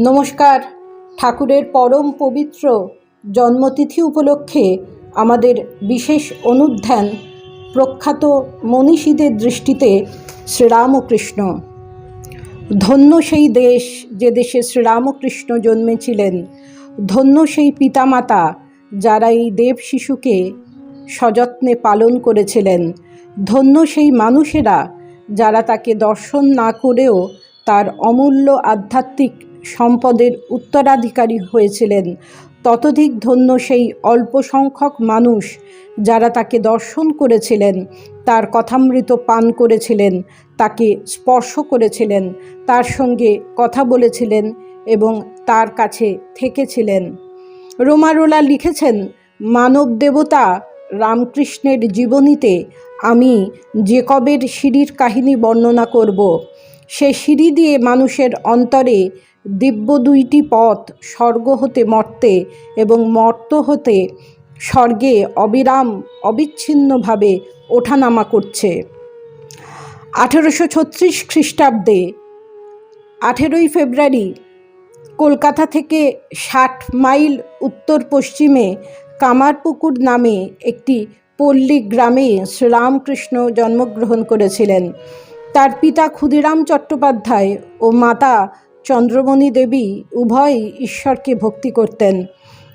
নমস্কার। ঠাকুরের পরম পবিত্র জন্মতিথি উপলক্ষে আমাদের বিশেষ অনুধ্যান প্রখ্যাত মনীষীদের দৃষ্টিতে শ্রীরামকৃষ্ণ। ধন্য সেই দেশ যে দেশে শ্রীরামকৃষ্ণ জন্মেছিলেন। ধন্য সেই পিতামাতা যারা এই দেব শিশুকে সযত্নে পালন করেছিলেন। ধন্য সেই মানুষেরা যারা তাকে দর্শন না করেও তার অমূল্য আধ্যাত্মিক সম্পদের উত্তরাধিকারী হয়েছিলেন। ততোধিক ধন্য সেই অল্প সংখ্যক মানুষ যারা তাকে দর্শন করেছিলেন, তার কথামৃত পান করেছিলেন, তাকে স্পর্শ করেছিলেন, তার সঙ্গে কথা বলেছিলেন এবং তার কাছে থেকেছিলেন। রোমারোলা লিখেছেন, মানব দেবতা রামকৃষ্ণের জীবনীতে আমি জেকবের সিঁড়ির কাহিনী বর্ণনা করব। সে সিঁড়ি দিয়ে মানুষের অন্তরে দিব্য দুইটি পথ স্বর্গ হতে মর্তে এবং মর্ত হতে স্বর্গে অবিরাম, অবিচ্ছিন্নভাবে ওঠানামা করছে। আঠেরোশো ছত্রিশ খ্রিস্টাব্দে আঠেরোই ফেব্রুয়ারি কলকাতা থেকে ষাট মাইল উত্তর পশ্চিমে কামারপুকুর নামে একটি পল্লী গ্রামে শ্রীরামকৃষ্ণ জন্মগ্রহণ করেছিলেন। তার পিতা ক্ষুদিরাম চট্টোপাধ্যায় ও মাতা চন্দ্রমণি দেবী উভয়ই ঈশ্বরকে ভক্তি করতেন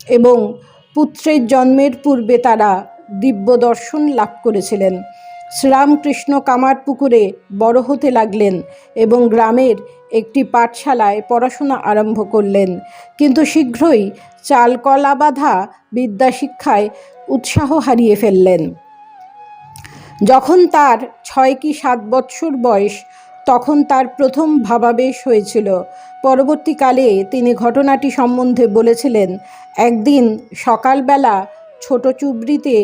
এবং পুত্রের জন্মের পূর্বে তারা দিব্য দর্শন লাভ করেছিলেন। শ্রীরামকৃষ্ণ কামারপুকুরে বড় হতে লাগলেন এবং গ্রামের একটি পাঠশালায় পড়াশোনা আরম্ভ করলেন। কিন্তু শীঘ্রই চালকলা বাঁধা বিদ্যাশিক্ষায় উৎসাহ হারিয়ে ফেললেন। যখন তার ছয় কি সাত বৎসর বয়স তখন তার প্রথম ভাবাবেশ হয়েছিল। পরবর্তীকালে তিনি ঘটনাটি সম্বন্ধে বলেছিলেন, একদিন সকালবেলা ছোট চুবড়িতে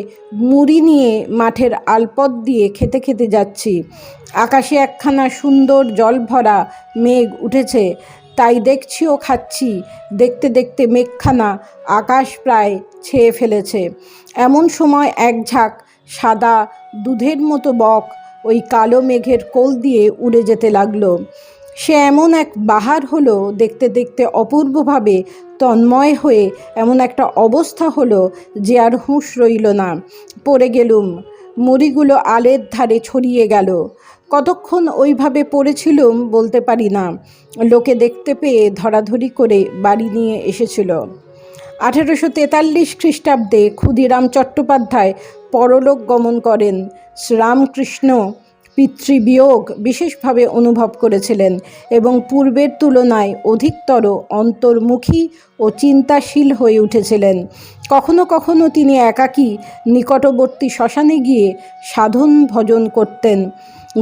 মুড়ি নিয়ে মাঠের আলপথ দিয়ে খেতে খেতে যাচ্ছি। আকাশে একখানা সুন্দর জল ভরা মেঘ উঠেছে, তাই দেখছি ও খাচ্ছি। দেখতে দেখতে মেঘখানা আকাশ প্রায় ছেয়ে ফেলেছে। এমন সময় এক ঝাঁক সাদা দুধের মতো বক ওই কালো মেঘের কোল দিয়ে উড়ে যেতে লাগল। সে এমন এক বাহার হলো দেখতে দেখতে অপূর্বভাবে তন্ময় হয়ে এমন একটা অবস্থা হলো যে আর হুঁশ রইল না। পড়ে গেলুম, মুড়িগুলো আলের ধারে ছড়িয়ে গেল। কতক্ষণ ওইভাবে পড়েছিলুম বলতে পারি না। লোকে দেখতে পেয়ে ধরাধরি করে বাড়ি নিয়ে এসেছিল। আঠেরোশো তেতাল্লিশ খ্রিস্টাব্দে ক্ষুদিরাম চট্টোপাধ্যায় পরলোক গমন করেন। শ্রীরামকৃষ্ণ পিতৃবিয়োগ বিশেষভাবে অনুভব করেছিলেন এবং পূর্বের তুলনায় অধিকতর অন্তর্মুখী ও চিন্তাশীল হয়ে উঠেছিলেন। কখনো কখনো তিনি একাকী নিকটবর্তী শ্মশানে গিয়ে সাধন ভজন করতেন।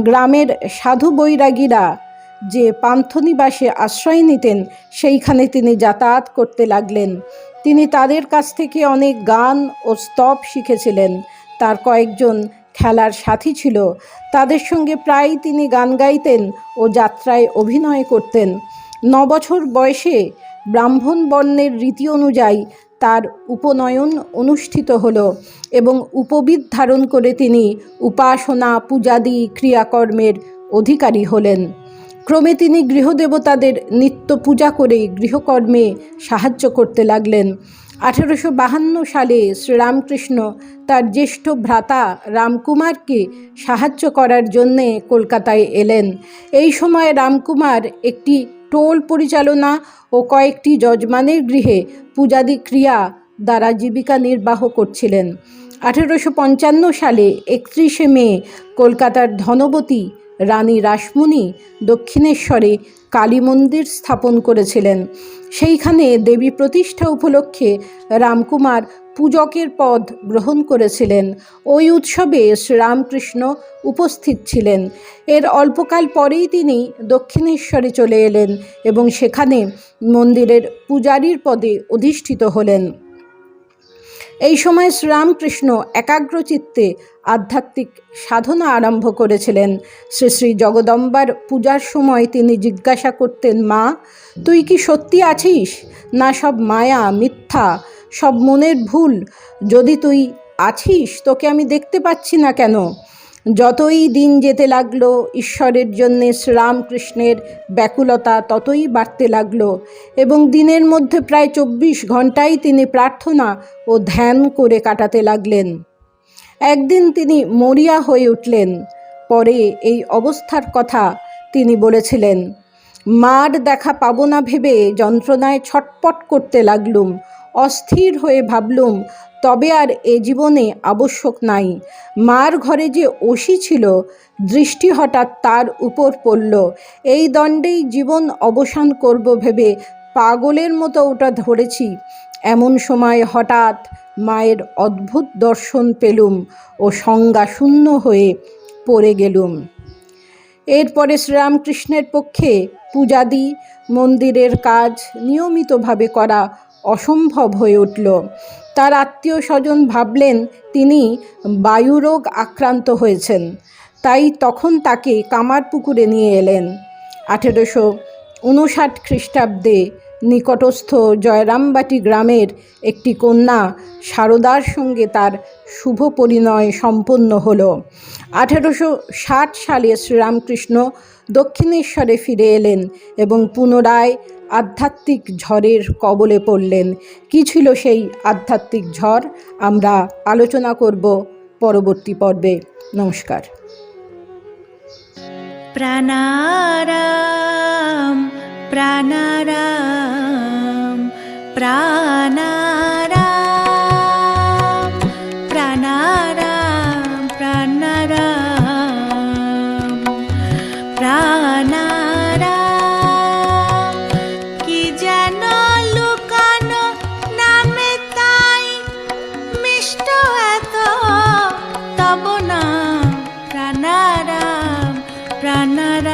গ্রামের সাধু বৈরাগীরা যে পান্থনিবাসে আশ্রয় নিতেন, সেইখানে তিনি যাতায়াত করতে লাগলেন। তিনি তাদের কাছ থেকে অনেক গান ও স্তব শিখেছিলেন। তার কয়েকজন খেলার সাথী ছিল। তাদের সঙ্গে প্রায়ই তিনি গান গাইতেন ও যাত্রায় অভিনয় করতেন। নবছর বয়সে ব্রাহ্মণ বর্ণের রীতি অনুযায়ী তার উপনয়ন অনুষ্ঠিত হল এবং উপবিদ ধারণ করে তিনি উপাসনা, পূজাদি, ক্রিয়াকর্মের অধিকারী হলেন। ক্রমে তিনি গৃহদেবতাদের নিত্য পূজা করে গৃহকর্মে সাহায্য করতে লাগলেন। আঠেরোশো বাহান্ন সালে শ্রীরামকৃষ্ণ তার জ্যেষ্ঠ ভ্রাতা রামকুমারকে সাহায্য করার জন্যে কলকাতায় এলেন। এই সময় রামকুমার একটি টোল পরিচালনা ও কয়েকটি যজমানের গৃহে পূজাদি ক্রিয়া দ্বারা জীবিকা নির্বাহ করছিলেন। আঠেরোশো পঞ্চান্ন সালে একত্রিশে মে কলকাতার ধনবতী রানী রাসমণি দক্ষিণেশ্বরে কালী মন্দির স্থাপন করেছিলেন। সেইখানে দেবী প্রতিষ্ঠা উপলক্ষে রামকুমার পূজকের পদ গ্রহণ করেছিলেন। ওই উৎসবে শ্রীরামকৃষ্ণ উপস্থিত ছিলেন। এর অল্পকাল পরেই তিনি দক্ষিণেশ্বরে চলে এলেন এবং সেখানে মন্দিরের পূজারীর পদে অধিষ্ঠিত হলেন। এই সময় শ্রীরামকৃষ্ণ একাগ্রচিত্তে আধ্যাত্মিক সাধনা আরম্ভ করেছিলেন। শ্রী শ্রী জগদম্বার পূজার সময় তিনি জিজ্ঞাসা করতেন, মা, তুই কি সত্যি আছিস? না সব মায়া, মিথ্যা, সব মনের ভুল। যদি তুই আছিস, তোকে আমি দেখতে পাচ্ছি না কেন? যতই দিন যেতে লাগল, ঈশ্বরের জন্যে শ্রীরামকৃষ্ণের ব্যাকুলতা ততই বাড়তে লাগল এবং দিনের মধ্যে প্রায় চব্বিশ ঘন্টাই তিনি প্রার্থনা ও ধ্যান করে কাটাতে লাগলেন। একদিন তিনি মরিয়া হয়ে উঠলেন। পরে এই অবস্থার কথা তিনি বলেছিলেন, মার দেখা পাবো না ভেবে যন্ত্রণায় ছটপট করতে লাগলুম, অস্থির হয়ে ভাবলুম তবে আর এ জীবনে আবশ্যক নাই। মার ঘরে যে ওষি ছিল, দৃষ্টি হঠাৎ তার উপর পড়ল। এই দণ্ডেই জীবন অবসান করব ভেবে পাগলের মতো ওটা ধরেছি। এমন সময় হঠাৎ মায়ের অদ্ভুত দর্শন পেলুম ও সংজ্ঞা শূন্য হয়ে পড়ে গেলুম। এরপরে শ্রীরামকৃষ্ণের পক্ষে পূজাদি, মন্দিরের কাজ নিয়মিতভাবে করা অসম্ভব হয়ে উঠল। তার আত্মীয় স্বজন ভাবলেন তিনি বায়ুরোগ আক্রান্ত হয়েছেন। তাই তখন তাকে কামারপুকুরে নিয়ে এলেন। আঠেরোশো উনষাট খ্রিস্টাব্দে নিকটস্থ জয়রামবাটি গ্রামের একটি কন্যা সারদার সঙ্গে তার শুভ পরিণয় সম্পন্ন হল। আঠেরোশো ষাট সালে শ্রীরামকৃষ্ণ দক্ষিণেশ্বরে ফিরে এলেন এবং পুনরায় আধ্যাত্মিক ঝড়ের কবলে পড়লেন। কি ছিল সেই আধ্যাত্মিক ঝড়? আমরা আলোচনা করব পরবর্তী পর্বে। নমস্কার। প্রাণারাম প্রাণারাম প্রাণা প্রাণারাম